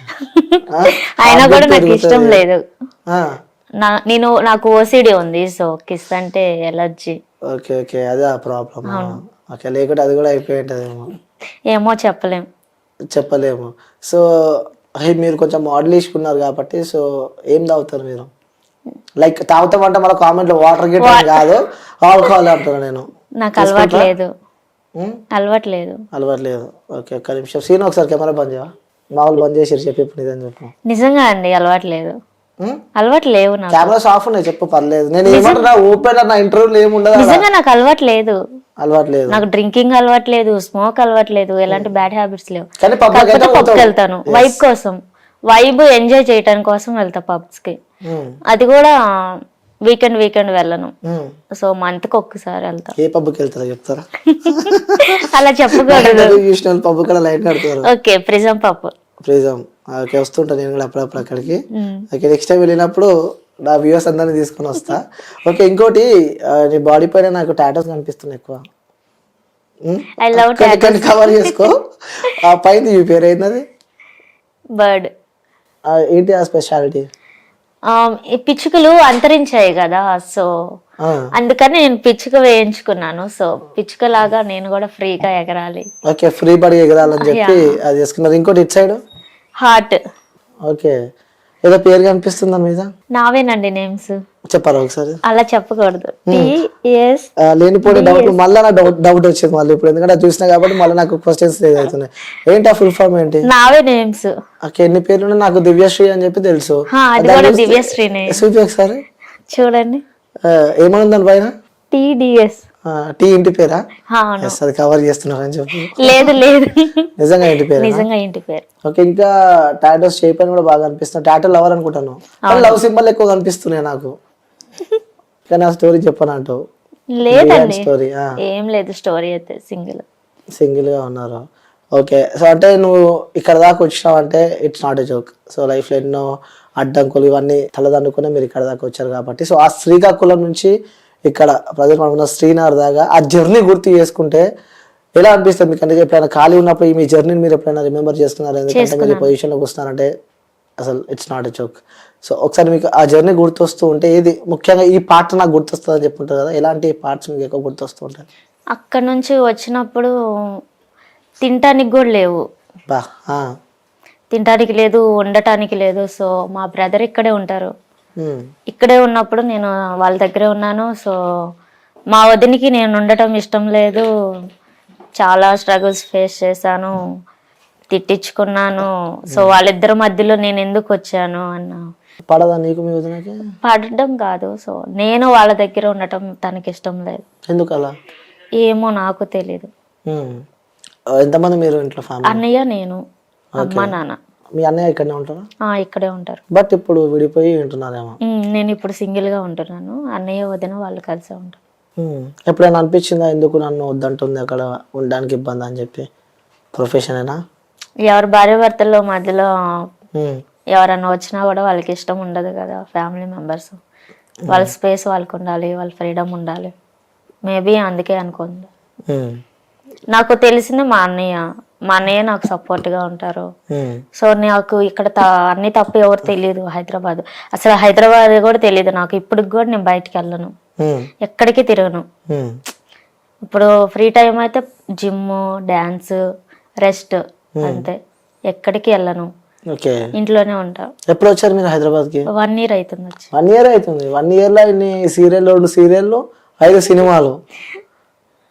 అయినా కూడా నాకు. ఇష్టం లేదు. నేను నాకు ఓసిడి ఉంది సో కిస్ అంటే ఎలర్జీ. ఓకే ఓకే అదే ఆ ప్రాబ్లమ్. ఓకే లేకుంటే అది కూడా అయిపోయి ఉంటుందేమో ఏమో చెప్పలేం. చెప్పలేము. సో మీరు కొంచెం మోడలిష్ ఉన్నారు కాబట్టి సో ఏం తాగుతారు మీరు? లైక్ తాగుతామంటే మన కామెంట్లో వాటర్ గిట్ కాదు. ఆల్కహాల్ అంటారు నేను. నాకు అలవాటు లేదు. ఉమ్, అలవాటు లేదు. అలవాటు లేదు. ఓకే ఒక్క నిమిషం. సీన్ ఒకసారి కెమెరా బంద్ చేయవా మామూలు బంద్ చేసి చెప్పి ఇప్పుడు ఇదని చెప్పు. నిజంగా అండి అలవాటు లేదు అలవాటు లేవు కెమెరాస్ ఆఫ్ ఉన్నాయి చెప్పు పర్లేదు. నేను ఏమంటున్నా ఓపెన్ నా ఇంటర్వ్యూలో ఏముండదు నిజంగా నాకు అలవాటు లేదు అలవాటు లేదు నాకు డ్రింకింగ్ అలవాటు లేదు స్మోక్ అలవాటు లేదు ఎలాంటి బ్యాడ్ హ్యాబిట్స్ లేవు కాకపోతే పబ్కి వెళ్తాను వైబ్ కోసం. వైబ్ ఎంజాయ్ చేయడానికి కోసం వెళ్తా పబ్స్కి. అది కూడా వీకెండ్ వీకెండ్ వెళ్ళను. సో మంత్కి ఒక్కసారి వెళ్తా. ఏ పబ్కి వెళ్తారో చెప్తారా? అలా చెప్పకూడదు. పబ్ ఓకే ప్రిజం పప్పు. ప్రిజం. ఓకే వస్తుంటా నేను కూడా అప్పుడప్పుడు అక్కడికి. ఓకే నెక్స్ట్ టైం వెళ్ళినప్పుడు నా వ్యూస్ అందరిని తీసుకొని వస్తా. ఓకే ఇంకోటి నీ బాడీ పైన నాకు టాటోస్ కనిపిస్తున్నాయి ఎక్కువ. ఐ లవ్ కొన్ని కవర్ చేసుకో. ఆ పైన ఈ పేరు ఏంటది బర్డ్ ఏంటి ఆ స్పెషాలిటీ పిచ్చుకలు అంతరించాయి కదా సో అందుకని నేను పిచ్చుక వేయించుకున్నాను. సో పిచ్చుక లాగా నేను కూడా ఫ్రీగా ఎగరాలి. ఓకే ఫ్రీ బడి ఎగరాలని చెప్పి అది చేసుకున్నారు ఇంకోటి ఇట్ సైడ్? హార్ట్. ఓకే. ఏదో పేరు కనిపిస్తుందా మీద? నావేనండి నేమ్స్. చెప్పారా ఒకసారి? అలా చెప్పకూడదు. టిఎస్ ఆ, లేనిపోయిన డౌట్ మళ్ళీ నా డౌట్ డౌట్ వచ్చింది మళ్ళీ ఇప్పుడు. ఎందుకంటే చూసినా కాబట్టి మళ్ళీ నాకు క్వశ్చన్స్ అవుతున్నాయి. ఏంటి ఆ ఫుల్ ఫామ్ ఏంటి? నావే నేమ్స్. ఓకే ఎన్ని పేర్లు? నాకు దివ్యశ్రీ అని చెప్పి తెలుసు. దివ్యశ్రీనే. చూపి ఒకసారి. చూడండి. ఆ, ఏమనుంది దాని పైన టిడిఎస్ టీ ఇంటి పేరా? అది కవర్ చేస్తున్నారని చెప్పి. లేదు లేదు. నిజంగా ఇంటి పేరు నిజంగా ఇంటి పేరు. ఓకే ఇంకా టాటోస్ షేప్ అని కూడా బాగా అనిపిస్తుంది. టాటో లవర్ అనుకుంటాను. లవ్ సింబల్ ఎక్కువ కనిపిస్తున్నాయి నాకు. కానీ ఆ స్టోరీ చెప్పను అంటావు లేదండి. స్టోరీ ఏం లేదు స్టోరీ అయితే సింగిల్ సింగిల్గా ఉన్నారు. ఓకే సో అంటే నువ్వు ఇక్కడ దాకా వచ్చినావు అంటే it's not a joke so లైఫ్లో ఎన్నో అడ్డంకులు ఇవన్నీ తలదన్నుకునే మీరు ఇక్కడ దాకా వచ్చారు కాబట్టి. సో ఆ శ్రీకాకుళం నుంచి ఇక్కడ ప్రజెంట్ మనకున్న శ్రీనగర్ దాకా ఆ జర్నీ గుర్తు చేసుకుంటే ఎలా అనిపిస్తుంది మీకు? అంటే ఎప్పుడైనా ఖాళీ ఉన్నప్పుడు ఈ మీ జర్నీని మీరు ఎప్పుడైనా రిమెంబర్ చేస్తున్నారు ఎందుకంటే మీరు పొజిషన్లోకి వస్తున్నారంటే అసలు it's not a joke so ఒకసారి మీకు ఆ జర్నీ గుర్తొస్తూ ఉంటే ఏది? ముఖ్యంగా ఈ పార్ట్ నాకు గుర్తొస్తుంది అని చెప్పుంటారు కదా ఎలాంటి పార్ట్స్ మీకు ఎక్కువ గుర్తొస్తూ ఉంటాయి? అక్కడ నుంచి వచ్చినప్పుడు తినటానికి కూడా లేవు. తినటానికి లేదు ఉండటానికి లేదు. సో మా బ్రదర్ ఇక్కడే ఉంటారు. ఇక్కడే ఉన్నప్పుడు నేను వాళ్ళ దగ్గరే ఉన్నాను. సో మా వదినికి నేను ఉండటం ఇష్టం లేదు. చాలా స్ట్రగుల్స్ ఫేస్ చేశాను. తిట్టించుకున్నాను. సో వాళ్ళిద్దరి మధ్యలో నేను ఎందుకు వచ్చాను అన్న పడదా నీకు మీ వదినకి? పడడం కాదు. సో నేను వాళ్ళ దగ్గర ఉండటం తనకి ఇష్టం లేదు. ఎందుకు అలా ఏమో నాకు తెలీదు. ఎంతమంది మీరు ఇంట్లో ఫ్యామిలీ అన్నయ్య నేను అమ్మ నాన్న. మీ అన్నయ్య ఇక్కడనే ఉంటారా? ఆ, ఇక్కడే ఉంటారు. బట్ ఇప్పుడు విడిపోయి ఉంటున్నారేమో. ఉమ్, నేను ఇప్పుడు సింగిల్గా ఉంటున్నాను. అన్నయ్య వదిన వాళ్ళు కలిసే ఉంటారు. ఉమ్. ఎప్పుడైనా అనిపించిందా ఎందుకు నన్ను వద్దంటుంది అక్కడ ఉండడానికి ఇబ్బంది అని చెప్పి? ప్రొఫెషన్ అయినా ఎవరి భార్య భర్తల్లో మధ్యలో. ఎవరన్నా వచ్చినా కూడా వాళ్ళకి ఇష్టం ఉండదు కదా ఫ్యామిలీ మెంబర్స్ వాళ్ళ స్పేస్ వాళ్ళకు ఉండాలి వాళ్ళ ఫ్రీడమ్ ఉండాలి. మేబీ అందుకే అనుకుంది. నాకు తెలిసింది మా అన్నయ్య మా అన్నయ్య నాకు support గా ఉంటారు. సో నాకు ఇక్కడ అన్ని తప్ప ఎవరు తెలియదు హైదరాబాద్. అసలు హైదరాబాద్ కూడా తెలియదు నాకు. ఇప్పటికి కూడా నేను బయటికి వెళ్ళను. ఎక్కడికి తిరగను. ఇప్పుడు ఫ్రీ టైం అయితే జిమ్ డ్యాన్స్ రెస్ట్ అంతే. ఎక్కడికి వెళ్ళను. ఇంట్లోనే ఉంటా. ఎప్పుడు వచ్చారు మీరు హైదరాబాద్కి? వన్ ఇయర్ అవుతుంది వన్ ఇయర్ అవుతుంది. వన్ ఇయర్లో ఇన్ని సీరియల్ రెండు సీరియళ్ళు ఐదు సినిమాలు.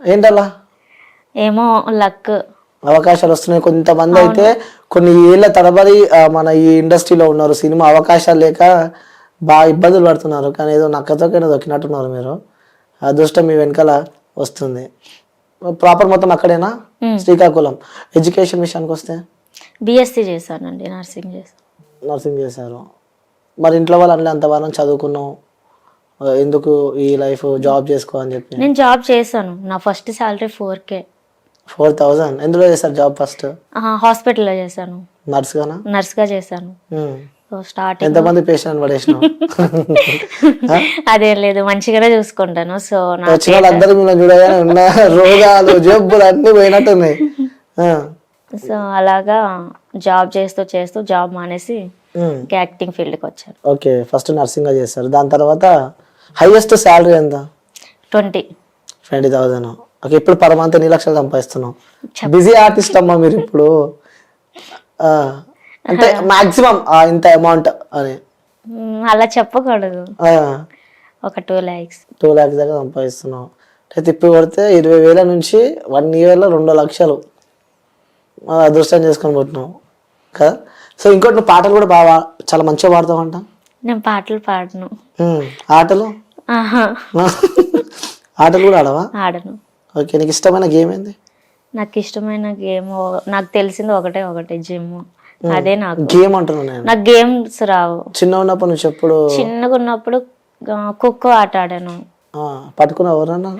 ఏంటలా? ఏమో లక్. అవకాశాలు వస్తున్నాయి. కొంతమంది అయితే కొన్ని ఏళ్ళ తరబడి మన ఈ ఇండస్ట్రీలో ఉన్నారు. సినిమా అవకాశాలు లేక బాగా ఇబ్బందులు పడుతున్నారు. కానీ ఏదో నక్కతోకైనా దొక్కినట్టున్నారు మీరు. అదృష్టం మీ వెనకాల వస్తుంది. ప్రాపర్ మొత్తం అక్కడేనా? శ్రీకాకుళం. ఎడ్యుకేషన్ విషయానికి వస్తే? బిఎస్సి చేశానండి నర్సింగ్ చేశాను నర్సింగ్ చేశారు. మరి ఇంట్లో వాళ్ళు అంతవరం చదువుకున్నావు? ఆ, ఎందుకు ఈ లైఫ్ జాబ్ చేసుకో అని చెప్పి? నేను జాబ్ చేశాను. నా first salary four K. Four thousand. ఎందులో చేస్తారు జాబ్ ఫస్ట్? హాస్పిటల్లో చేశాను. నర్స్ గానా నర్స్గా చేశాను. ఉమ్. సో స్టార్టింగ్ ఎంతమంది పేషెంట్ పడేసినావు? అదేం లేదు మంచిగానే చూసుకుంటాను. సో వచ్చిన వాళ్ళందరూ మిమ్మల్ని చూడగానే ఉన్న రోగాలు జబ్బులు అన్ని పోయినట్టున్నాయి. సో అలాగా జాబ్ చేస్తూ చేస్తూ జాబ్ మానేసి యాక్టింగ్ ఫీల్డ్కి వచ్చాను. ఓకే ఫస్ట్ నర్సింగ్ చేస్తారు దాని తర్వాత హైయెస్ట్ శాలరీ ఎంత? ట్వంటీ. Twenty thousand. ఓకే ఇప్పుడు పర్ మంత్ ఎన్ని లక్షలు సంపాదిస్తున్నాం బిజీ ఆర్టిస్ట్ అమ్మా మీరు ఇప్పుడు. అంటే మాక్సిమం ఇంత అమౌంట్ అని. అలా చెప్పకూడదు. ఒక టూ ల్యాక్స్ టూ ల్యాక్స్ దాకా సంపాదిస్తున్నాం. అంటే తిప్పి కొడితే ఇరవై వేల నుంచి వన్ ఇయర్లో రెండు లక్షలు. అదృష్టం చేసుకొని పోతున్నాం కదా? సో ఇంకోటి నువ్వు పాటలు కూడా బాగా చాలా మంచిగా పాడతావు అంట. నేను పాటలు పాడను. ఆటలు? ఆటలు కూడా ఆడవా? ఆడను. ఓకే నీకు ఇష్టమైన గేమ్ ఏంది? నాకు ఇష్టమైన గేమ్ నాకు తెలిసింది ఒకటే ఒకటే జిమ్. అదే నాకు. గేమ్ అంటున్నాను నేను. నాకు గేమ్స్ రావు. చిన్న ఉన్నప్పటి నుంచి ఎప్పుడు చిన్నగా ఉన్నప్పుడు ఖోఖో ఆట ఆడాను. ఆ, పట్టుకున్నావు ఎవరన్నా?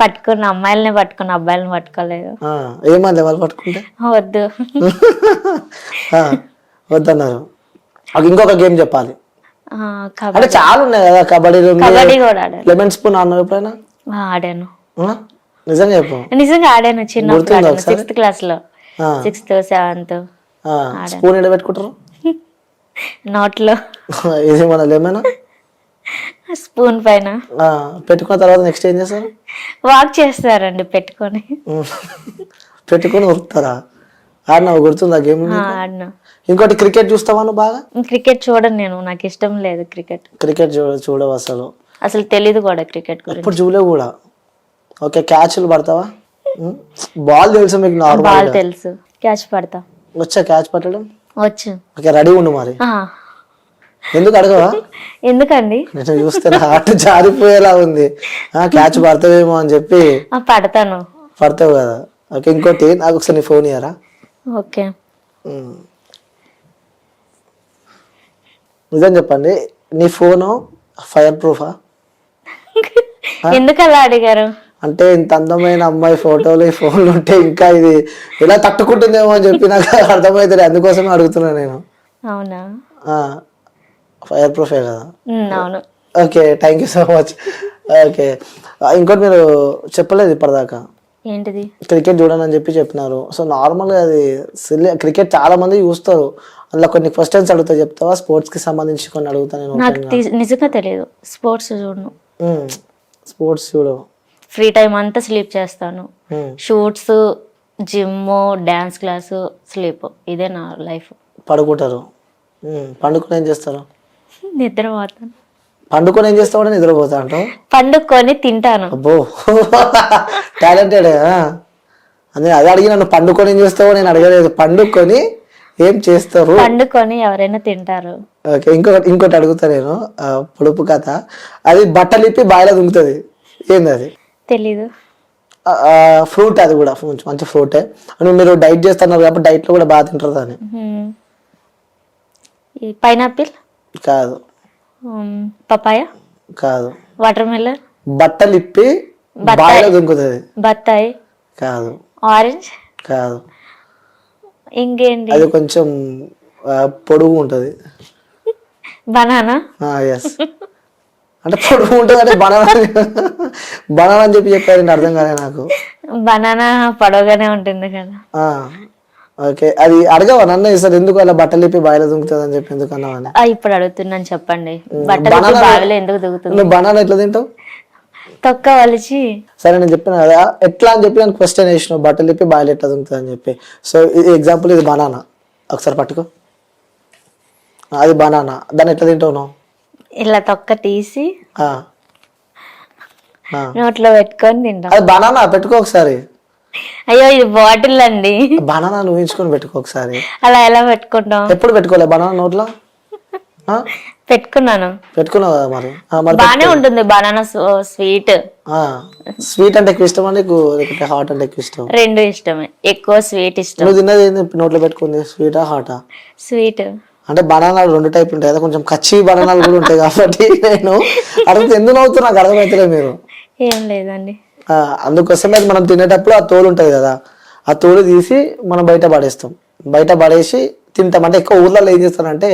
పట్టుకున్న అమ్మాయిలనే పట్టుకున్న అబ్బాయిలని పట్టుకోలేదు. ఆ, ఏమని వాళ్ళు పట్టుకుంటే? వద్దు. వద్దన్నారు. ఇంకొక గేమ్ చెప్పాలి. అంటే చాలా ఉన్నాయి కదా కబడ్డీ లెమన్ స్పూన్ అన్నావు ఎప్పుడైనా? ఆడాను? నిజంగా చెప్పు. నిజంగా ఆడాను ఒకసారి? సిక్స్త్ క్లాస్లో సిక్స్త్ సెవెంత్ స్పూన్ ఎడ పెట్టుకుంటారు నోట్లో. ఇది మన లెమన్? స్పూన్ పైన. పెట్టుకున్న తర్వాత నెక్స్ట్ ఏం చేస్తారు? వాక్ చేస్తారండి పెట్టుకొని. పెట్టుకుని ఉరుకుతారా? ఆడినావు? గుర్తుందా గేమ్ ఆడినా. ఇంకోటి క్రికెట్ చూస్తావా నువ్వు బాగా? క్రికెట్ చూడను నేను నాకు ఇష్టం లేదు క్రికెట్. క్రికెట్ చూడ చూడవు అసలు. అసలు తెలీదు కూడా క్రికెట్ ఇప్పుడు చూడలేవు కూడా. ఓకే క్యాచ్లు పడతావా. బాల్ తెలుసు మీకు నార్మల్ బాల్ తెలుసు. క్యాచ్ పడతా. వచ్చా క్యాచ్ పట్టడం? వచ్చు. ఓకే రెడీ ఉండు మరి. ఆ, ఎందుకు అడగవా? ఎందుకండి? నేను చూస్తే నా హార్ట్ జారిపోయేలా ఉంది. ఆ క్యాచ్ పడతావేమో అని చెప్పి ఆ, పడతాను. పడతావు కదా. ఓకే ఇంకోటి నాకు ఒకసారి నీ ఫోన్ ఇయ్యరా? ఓకే. ఉమ్. నిజం చెప్పండి నీ ఫోను ఫైర్ ప్రూఫా? ఎందుకు అలా అడిగారు? అంటే ఇంత అందమైన అమ్మాయి ఫోటోలు ఈ ఫోన్లు ఉంటే ఇంకా ఇది ఎలా తట్టుకుంటుందేమో అని చెప్పి నాకు అర్థమవుతుంది అందుకోసమే అడుగుతున్నా నేను. అవునా? ఫైర్ ప్రూఫే కదా? అవును. Okay thank you so much. Okay. ఇంకోటి మీరు చెప్పలేదు ఇప్పటిదాకా? ఏంటిది? క్రికెట్ చూడనని చెప్పి చెప్పినారు. సో నార్మల్గా అది సిల్లీ క్రికెట్ చాలా మంది చూస్తారు. అందులో కొన్ని క్వశ్చన్స్ అడుగుతా చెప్తావా? స్పోర్ట్స్కి సంబంధించి కొన్ని అడుగుతా నేను నాకు నిజంగా తెలియదు స్పోర్ట్స్ చూడను. స్పోర్ట్స్ చూడు ఫ్రీ టైం అంతా స్లీప్ చేస్తాను. మ్మ్. Shoots gym dance class sleep. ఇదే నా లైఫ్. పడుకుంటారు. మ్మ్. పండుకొని ఏం చేస్తారు? నిద్రపోతాను. పండుకొని ఏం చేస్తావు నిద్రపోతా అంటావు? పండుకొని తింటాను. అబ్బో. టాలెంటెడ్ అదే అదే అడిగి నన్ను పండుకొని ఏం చేస్తావో? నేను అడగలేదు. పండుకొని ఏం చేస్తారు? పండుకొని ఎవరైనా తింటారు. ఓకే ఇంకొకటి ఇంకోటి అడుగుతా నేను. పొడుపు కథ. అది బట్టలు ఇప్పి బాయిలో దుంకుతుంది. ఏంది అది? తెలీదు. ఫ్రూట్ అది కూడా మంచి మంచి ఫ్రూటే. అని మీరు డైట్ చేస్తున్నారు కాబట్టి diet లో కూడా బాగా తింటారు దాన్ని. పైనాపిల్? కాదు. పపాయ? కాదు. వాటర్ మిల్లర్ బట్టలు ఇప్పి. బాయిలో దుంకుతుంది. బత్తాయి. కాదు. ఆరెంజ్? కాదు. ఇంకేంటి? అది కొంచెం పొడుగు ఉంటుంది. బనానా? ఎస్ అంటే పొడుగు ఉంటుంది అంటే బనానా బనానా అని చెప్పి చెప్పారు అర్థం కాలే నాకు. బనానా పొడవుగానే ఉంటుంది కదా. ఆ, ఓకే. అది అడగవా? నన్ను ఇస్తారు ఎందుకు అలా బట్టలు ఇప్పి బాయిలో దుంకుతుంది అని చెప్పి ఎందుకు అన్నావని? ఆ, ఇప్పుడు అడుగుతున్నాను చెప్పండి. బట్టలు బావిలో ఎందుకు దిగుతుంది నువ్వు బనానా ఎట్లా తింటావు? తొక్క వలిచి. సరే నేను చెప్పిన కదా. ఎట్లా అని చెప్పి నేను క్వశ్చన్ వేసినావు బట్టలు ఇప్పి బాయిల్ ఎట్లా దుంకుతుంది అని చెప్పి. సో ఇది ఎగ్జాంపుల్ ఇది బనానా. ఒకసారి పట్టుకో. అది బనానా. దాన్ని ఎట్లా తింటావు నువ్వు? ఇలా తొక్క తీసి. నోట్లో పెట్టుకొని తింటాం. అది బనానా పెట్టుకో ఒకసారి. అయ్యో ఇది బాటిల్ అండి. బనానా ఉంచుకొని పెట్టుకో ఒకసారి. అలా ఎలా పెట్టుకుంటాం? ఎప్పుడు పెట్టుకోలే బనానా నోట్లో? పెట్టుకున్నాను. పెట్టుకున్నావు కదా మరి? బానే ఉంటుంది బనానా స్వీట్. స్వీట్ అంటే ఎక్కువ ఇష్టమా నీకు? లేకపోతే హాట్ అంటే ఎక్కువ ఇష్టం? రెండు ఇష్టమే. ఎక్కువ స్వీట్ ఇష్టం. నువ్వు తిన్నది నోట్లో పెట్టుకుంది స్వీటా హాటా? స్వీట్. అంటే బనానాలు రెండు టైపులు ఉంటాయి కదా కొంచెం కచ్చి బనానాలు కూడా ఉంటాయి కాబట్టి నేను అడిగితే ఎందుకు నవ్వుతున్నా నాకు అర్థమవుతలే మీరు. ఏం లేదండి. అందుకోసమే అది మనం తినేటప్పుడు ఆ తోలు ఉంటుంది కదా ఆ తోలు తీసి మనం బయట పడేస్తాం. బయట పడేసి తింటాం. అంటే ఎక్కువ ఊర్లలో ఏం చేస్తారంటే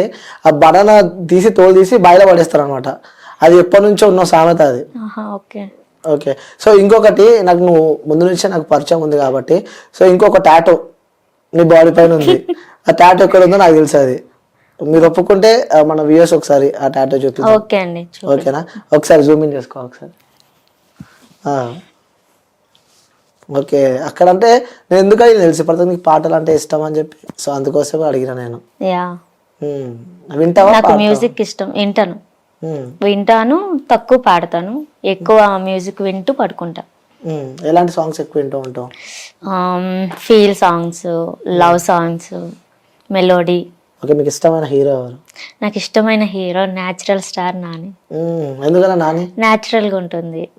ఆ బనానా తీసి తోలు తీసి బయట పడేస్తారు అనమాట అది ఎప్పటి నుంచో ఉన్న సామెత అది. ఓకే. ఓకే. సో ఇంకొకటి నాకు నువ్వు ముందు నుంచే నాకు పరిచయం ఉంది కాబట్టి సో ఇంకొక టాటో మీ బాడీ పైన ఉంది. ఆ టాటూ ఎక్కడ ఉందో నాకు తెలుసు అది. మీరు ఒప్పుకుంటే ఆ, మన వ్యూస్ ఒకసారి ఆ టాటూ చూపిద్దాం. ఓకే అండి చూ- ఓకేనా? ఒకసారి జూమ్ ఇన్ చేసుకో ఒకసారి. ఆ. ఓకే అక్కడ అంటే నేను ఎందుకు అడిగిన తెలిసి పడుతుంది? నీకు పాటలు అంటే ఇష్టం అని చెప్పి. సో అందుకోసమే అడిగిన నేను. యా. ఉమ్. వింటావా నాకు పాడతావా? మ్యూజిక్ ఇష్టం వింటాను. ఉమ్. వింటాను తక్కువ పాడతాను. ఎక్కువ మ్యూజిక్ వింటూ పడుకుంటా. ఉమ్. ఎలాంటి సాంగ్స్ ఎక్కువ వింటూ ఉంటావు? Feel songs love songs melody okay మీకు ఇష్టమైన హీరో ఎవరు? నాకు ఇష్టమైన హీరో న్యాచురల్ స్టార్ నాని. ఎందుకన్నా నాని? న్యాచురల్గా ఉంటుంది.